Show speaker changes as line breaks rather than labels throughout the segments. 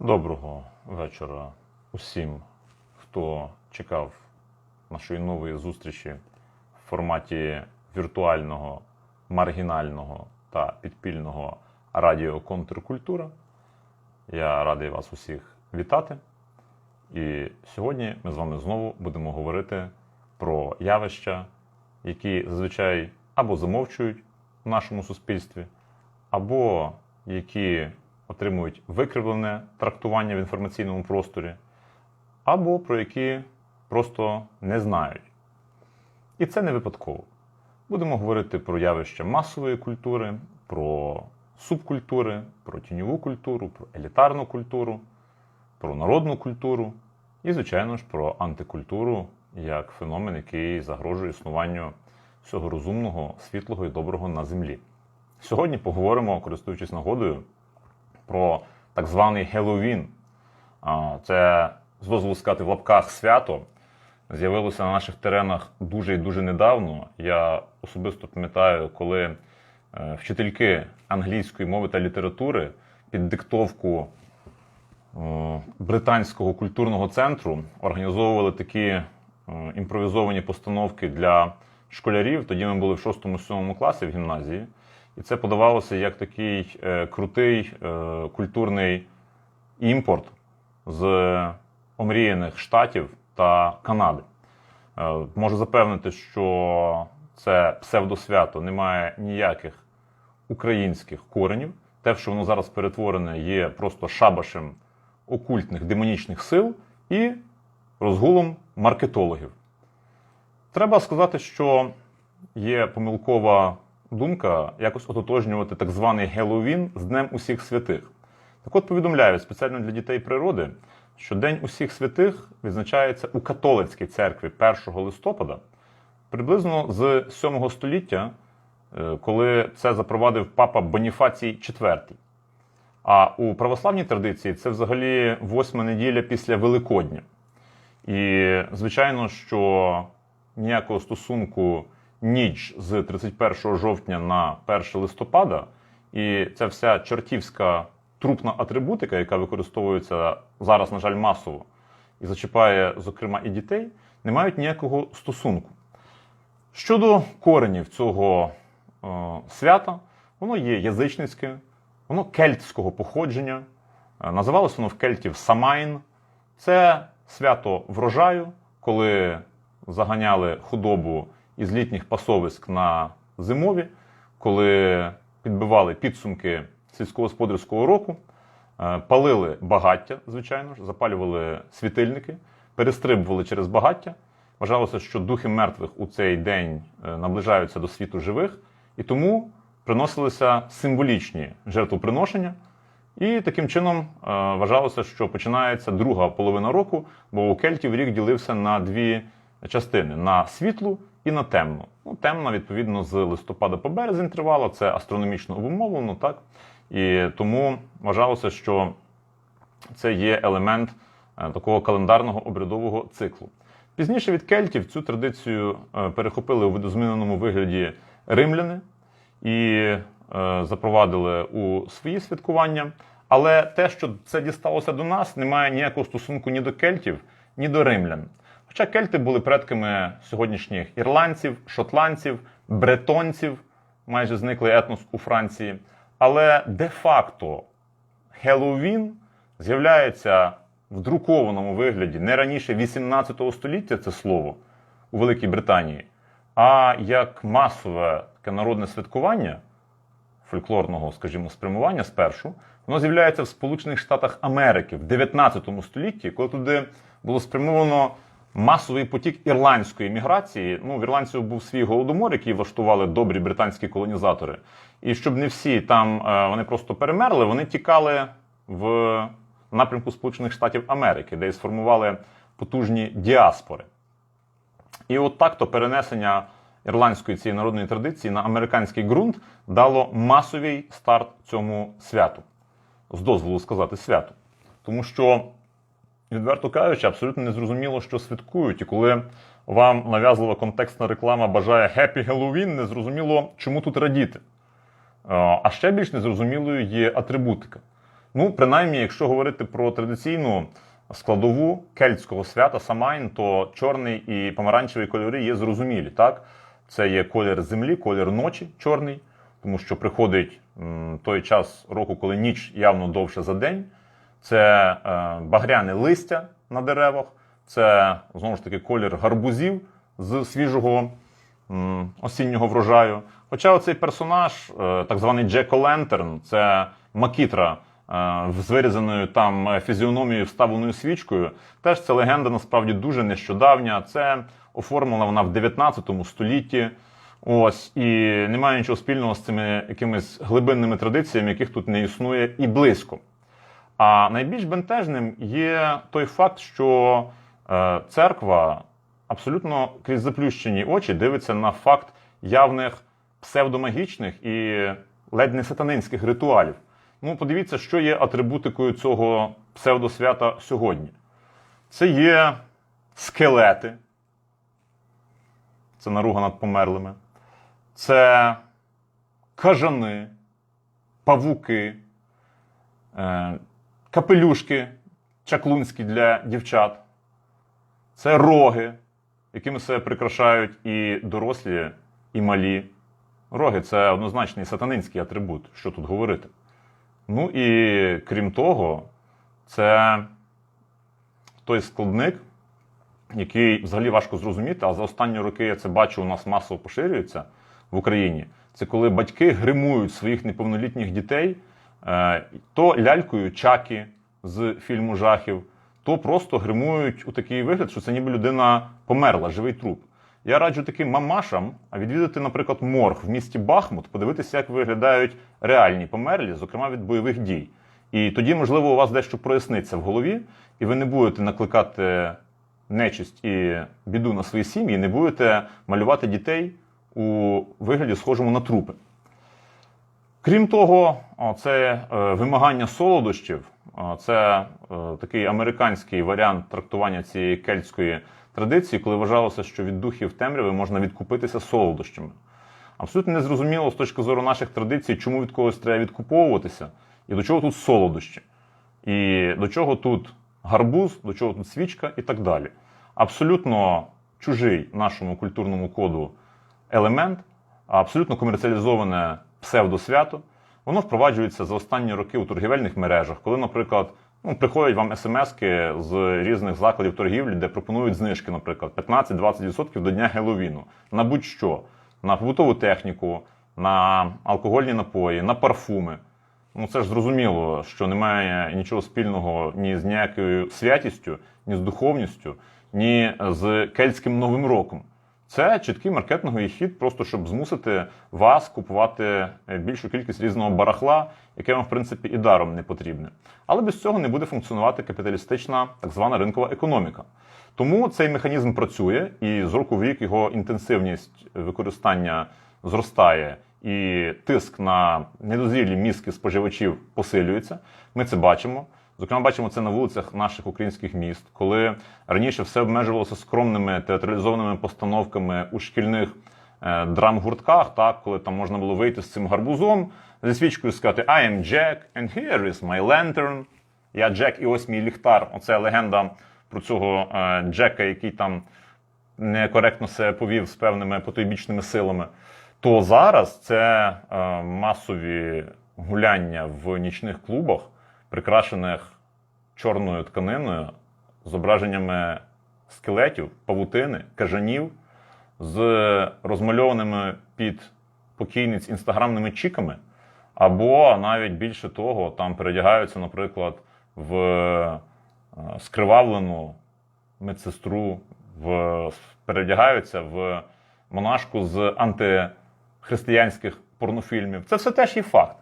Доброго вечора усім, хто чекав нашої нової зустрічі в форматі віртуального, маргінального та підпільного радіо Контркультура. Я радий вас усіх вітати. І сьогодні ми з вами знову будемо говорити про явища, які зазвичай або замовчують в нашому суспільстві, або які отримують викривлене трактування в інформаційному просторі, або про які просто не знають. І це не випадково. Будемо говорити про явища масової культури, про субкультури, про тіньову культуру, про елітарну культуру, про народну культуру і, звичайно ж, про антикультуру як феномен, який загрожує існуванню всього розумного, світлого і доброго на землі. Сьогодні поговоримо, користуючись нагодою, про так званий Геловін. Це з дозволу сказати в лапках свято. З'явилося на наших теренах дуже і дуже недавно. Я особисто пам'ятаю, коли е, вчительки англійської мови та літератури під диктовку е, британського культурного центру організовували такі е, імпровізовані постановки для школярів. Тоді ми були в 6-7 класі в гімназії. І це подавалося як такий е, крутий е, культурний імпорт з омріяних штатів та Канади. Е, можу запевнити, що це псевдосвято не має ніяких українських коренів. Те, що воно зараз перетворене, є просто шабашем окультних демонічних сил і розгулом маркетологів. Треба сказати, що є помилкова думка якось ототожнювати так званий Геловін з Днем усіх святих. Так от повідомляю спеціально для дітей природи, що День усіх святих відзначається у католицькій церкві 1 листопада, приблизно з 7 століття, е, коли це запровадив папа Боніфацій IV. А у православній традиції це взагалі восьма неділя після Великодня. І, звичайно, що ніякого стосунку ніч з 31 жовтня на 1 листопада, і ця вся чортівська трупна атрибутика, яка використовується зараз, на жаль, масово, і зачіпає, зокрема, і дітей, не мають ніякого стосунку. Щодо коренів цього е, свята, воно є язичницьке, воно кельтського походження. Е, Називалось воно в кельтів Самайн. Це свято врожаю, коли заганяли худобу із літніх пасовиськ на зимові, коли підбивали підсумки сільськогосподарського року, е, палили багаття, звичайно ж, запалювали світильники, перестрибували через багаття. Вважалося, що духи мертвих у цей день е, наближаються до світу живих, і тому приносилися символічні жертвоприношення. І таким чином е, вважалося, що починається друга половина року, бо у кельтів рік ділився на дві частини: на світлу і на темну. Ну, темна, відповідно, з листопада по березень тривала, це астрономічно обумовлено, так? І тому вважалося, що це є елемент е, такого календарного обрядового циклу. Пізніше від кельтів цю традицію е, перехопили у видозміненому вигляді римляни і е, запровадили у свої святкування. Але те, що це дісталося до нас, не має ніякого стосунку ні до кельтів, ні до римлян. Хоча кельти були предками сьогоднішніх ірландців, шотландців, бретонців, майже зниклий етнос у Франції. Але де-факто Хеллоуін з'являється в друкованому вигляді не раніше 18 століття це слово у Великій Британії, а як масове таке народне святкування фольклорного, скажімо, спрямування спершу, воно з'являється в Сполучених Штатах Америки в 19 столітті, коли туди було спрямовано масовий потік ірландської міграції. Ну, в ірландців був свій голодомор, який влаштували добрі британські колонізатори. І щоб не всі там е, вони просто перемерли, вони тікали в напрямку Сполучених Штатів Америки, де і сформували потужні діаспори. І от так то перенесення ірландської цієї народної традиції на американський ґрунт дало масовий старт цьому святу. З дозволу сказати святу. Тому що, відверто кажучи, абсолютно незрозуміло, що святкують. І коли вам нав'язлива контекстна реклама бажає Happy Halloween, незрозуміло, чому тут радіти. А ще більш незрозумілою є атрибутика. Ну, принаймні, якщо говорити про традиційну складову кельтського свята Самайн, то чорний і помаранчевий кольори є зрозумілі. Так? Це є колір землі, колір ночі чорний, тому що приходить той час року, коли ніч явно довша за день. Це е, багряне листя на деревах, це знову ж таки колір гарбузів з свіжого осіннього врожаю. Хоча оцей персонаж, е, так званий Джеко Лентерн, це макітра е, з вирізаною там фізіономією вставленою свічкою. Теж це легенда насправді дуже нещодавня. Це оформлена вона в 19 столітті. Ось і немає нічого спільного з цими якимись глибинними традиціями, яких тут не існує і близько. А найбільш бентежним є той факт, що е, церква абсолютно крізь заплющені очі дивиться на факт явних псевдомагічних і ледь не сатанинських ритуалів. Ну, подивіться, що є атрибутикою цього псевдосвята сьогодні. Це є скелети, це наруга над померлими, це кажани, павуки, е, капелюшки чаклунські для дівчат, це роги, якими себе прикрашають і дорослі, і малі. Роги це однозначний сатанинський атрибут, що тут говорити. Ну і крім того, це той складник, який взагалі важко зрозуміти, а за останні роки я це бачу, у нас масово поширюється в Україні. Це коли батьки гримують своїх неповнолітніх дітей то лялькою чакі з фільму жахів, то просто гримують у такий вигляд, що це ніби людина померла, живий труп. Я раджу таким мамашам відвідати, наприклад, морг в місті Бахмут, подивитися, як виглядають реальні померлі, зокрема від бойових дій. І тоді, можливо, у вас дещо проясниться в голові, і ви не будете накликати нечисть і біду на свої сім'ї, не будете малювати дітей у вигляді, схожому на трупи. Крім того, це е, вимагання солодощів, це е, такий американський варіант трактування цієї кельтської традиції, коли вважалося, що від духів темряви можна відкупитися солодощами. Абсолютно незрозуміло з точки зору наших традицій, чому від когось треба відкуповуватися, і до чого тут солодощі, і до чого тут гарбуз, до чого тут свічка і так далі. Абсолютно чужий нашому культурному коду елемент, абсолютно комерціалізоване псевдосвято. Воно впроваджується за останні роки у торгівельних мережах, коли, наприклад, ну, приходять вам смски з різних закладів торгівлі, де пропонують знижки, наприклад, 15-20% до дня Геловіну на будь-що, на побутову техніку, на алкогольні напої, на парфуми. Ну, це ж зрозуміло, що немає нічого спільного ні з ніякою святістю, ні з духовністю, ні з кельтським новим роком. Це чіткий маркетинговий хід, просто щоб змусити вас купувати е, більшу кількість різного барахла, яке вам, в принципі, і даром не потрібне. Але без цього не буде функціонувати капіталістична так звана ринкова економіка. Тому цей механізм працює, і з року в рік його інтенсивність використання зростає, і тиск на недозрілі мізки споживачів посилюється. Ми це бачимо. Зокрема, бачимо це на вулицях наших українських міст, коли раніше все обмежувалося скромними театралізованими постановками у шкільних е, драм-гуртках, так, коли там можна було вийти з цим гарбузом зі свічкою сказати I am Jack, and here is my lantern. Я Джек, і ось мій ліхтар. Оце легенда про цього е, Джека, який там некоректно себе повів з певними потойбічними силами. То зараз це е, масові гуляння в нічних клубах прикрашених чорною тканиною, зображеннями скелетів, павутини, кажанів, з розмальованими під покійниць інстаграмними чіками, або навіть більше того, там передягаються, наприклад, в е, скривавлену медсестру, в, передягаються в монашку з антихристиянських порнофільмів. Це все теж є факт.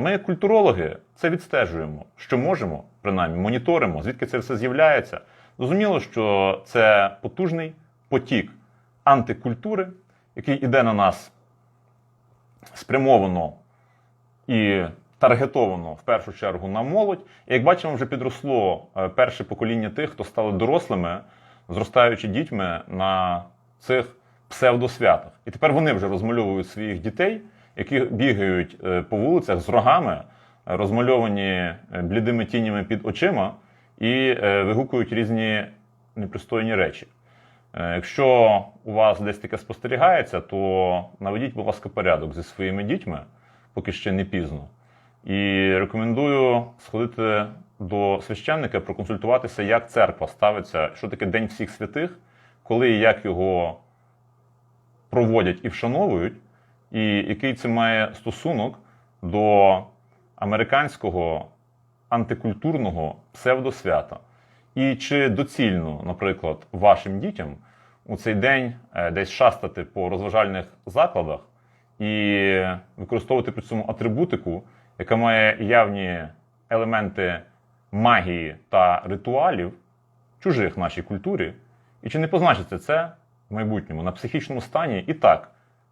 Ми, як культурологи, це відстежуємо, що можемо, принаймні, моніторимо, звідки це все з'являється. Зрозуміло, що це потужний потік антикультури, який іде на нас спрямовано і таргетовано в першу чергу на молодь. І як бачимо, вже підросло е, перше покоління тих, хто стали дорослими, зростаючи дітьми на цих псевдосвятах. І тепер вони вже розмальовують своїх дітей, які бігають е, по вулицях з рогами, розмальовані е, блідими тінями під очима і е, вигукують різні непристойні речі. Е, Якщо у вас десь таке спостерігається, то наведіть, будь ласка, порядок зі своїми дітьми, поки ще не пізно. І рекомендую сходити до священника, проконсультуватися, як церква ставиться, що таке День всіх святих, коли і як його проводять і вшановують, і який це має стосунок до американського антикультурного псевдосвята. І чи доцільно, наприклад, вашим дітям у цей день е, десь шастати по розважальних закладах і використовувати при цьому атрибутику, яка має явні елементи магії та ритуалів, чужих нашій культурі, і чи не позначиться це в майбутньому на психічному стані і так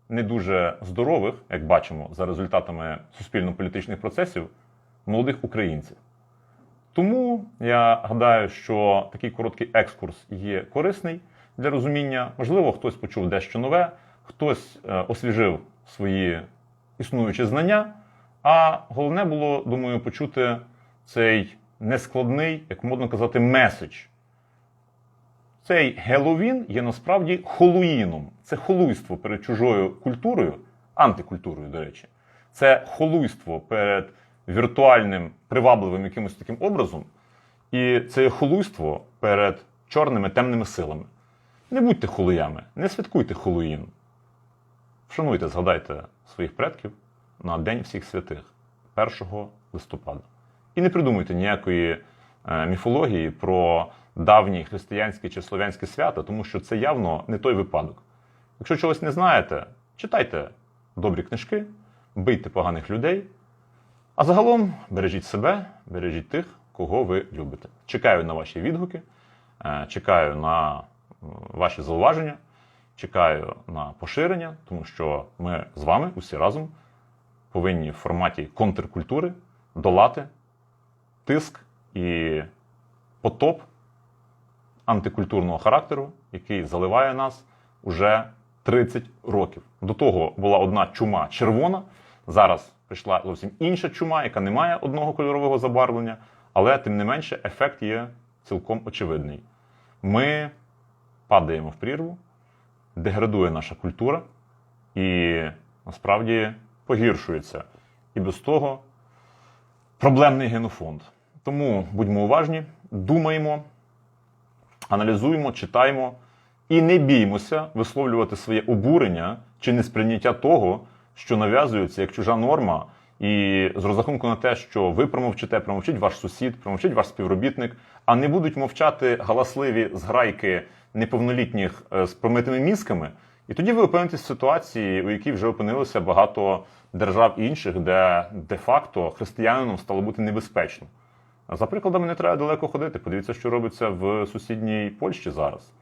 не дуже здорових, як бачимо за результатами суспільно-політичних процесів, молодих українців. Тому я гадаю, що такий короткий екскурс є корисний для розуміння. Можливо, хтось почув дещо нове, хтось е, освіжив свої існуючі знання. А головне було, думаю, почути цей нескладний, як модно казати, меседж. Цей Геловін є насправді холуїном. Це холуйство перед чужою культурою, антикультурою, до речі. Це холуйство перед віртуальним, привабливим якимось таким образом. І це холуйство перед чорними темними силами. Не будьте холуями, не святкуйте Холуїн. Вшануйте, згадайте своїх предків на День всіх святих 1 листопада. І не придумуйте ніякої е, міфології про давні християнські чи слов'янські свята, тому що це явно не той випадок. Якщо чогось не знаєте, читайте добрі книжки, бийте поганих людей. А загалом бережіть себе, бережіть тих, кого ви любите. Чекаю на ваші відгуки, е, чекаю на ваші зауваження, чекаю на поширення, тому що ми з вами усі разом повинні в форматі контркультури долати тиск і потоп антикультурного характеру, який заливає нас уже 30 років. До того була одна чума червона. Зараз прийшла зовсім інша чума, яка не має одного кольорового забарвлення, але тим не менше ефект є цілком очевидний. Ми падаємо в прірву, деградує наша культура і насправді погіршується. І без того проблемний генофонд. Тому будьмо уважні, думаємо, аналізуємо, читаємо і не біймося висловлювати своє обурення чи несприйняття того, що нав'язується як чужа норма, і з розрахунку на те, що ви промовчите, промовчить ваш сусід, промовчить ваш співробітник, а не будуть мовчати галасливі зграйки неповнолітніх е, з промитими мізками. І тоді ви опинитесь в ситуації, у якій вже опинилося багато держав інших, де де-факто християнинам стало бути небезпечно. За прикладами не треба далеко ходити. Подивіться, що робиться в сусідній Польщі зараз.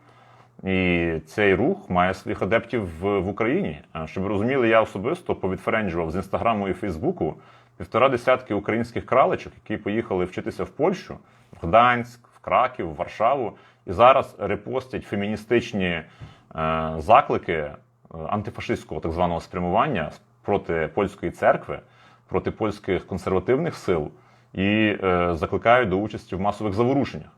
І цей рух має своїх адептів в, в Україні. Щоб розуміли, я особисто повідференджував з інстаграму і Фейсбуку півтора десятки українських кралечок, які поїхали вчитися в Польщу, в Гданськ, в Краків, в Варшаву, і зараз репостять феміністичні е, заклики е, антифашистського так званого спрямування проти польської церкви, проти польських консервативних сил і е, закликають до участі в масових заворушеннях.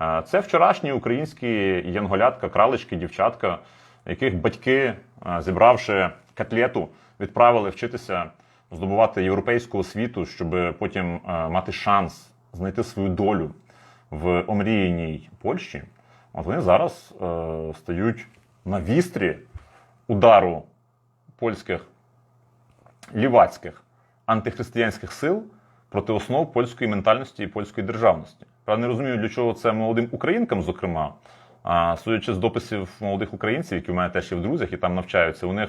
Е, Це вчорашні українські янголятка, кралечки, дівчатка, яких батьки, е, зібравши котлету, відправили вчитися здобувати європейську освіту, щоб потім мати шанс знайти свою долю в омріяній Польщі. От вони зараз стають на вістрі удару польських лівацьких антихристиянських сил проти основ польської ментальності і польської державності. Правда, не розумію, для чого це молодим українкам, зокрема. А судячи з дописів молодих українців, які в мене теж є в друзях і там навчаються, у них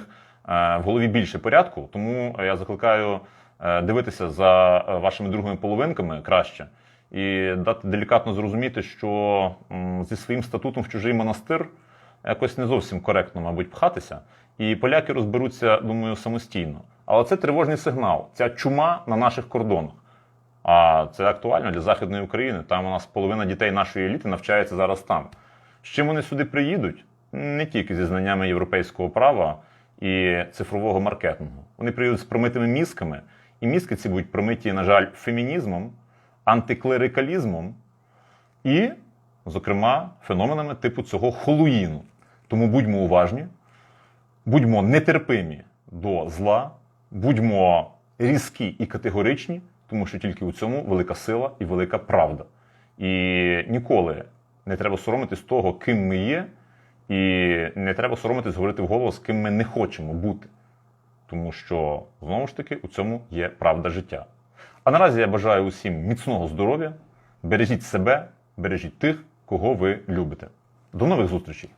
е, в голові більше порядку. Тому я закликаю е, дивитися за е, вашими другими половинками краще і дати делікатно зрозуміти, що зі своїм статутом в чужий монастир якось не зовсім коректно, мабуть, пхатися. І поляки розберуться, думаю, самостійно. Але це тривожний сигнал. Ця чума на наших кордонах. А це актуально для Західної України. Там у нас половина дітей нашої еліти навчається зараз там. З чим вони сюди приїдуть? Не тільки зі знаннями європейського права і цифрового маркетингу. Вони приїдуть з промитими мізками І мізки ці будуть промиті, на жаль, фемінізмом, антиклерикалізмом і, зокрема, феноменами типу цього холуїну. Тому будьмо уважні, будьмо нетерпимі до зла, будьмо різкі і категоричні, тому що тільки у цьому велика сила і велика правда. І ніколи не треба соромитись того, ким ми є, і не треба соромитись говорити вголос, ким ми не хочемо бути. Тому що, знову ж таки, у цьому є правда життя. А наразі я бажаю усім міцного здоров'я, бережіть себе, бережіть тих, кого ви любите. До нових зустрічей!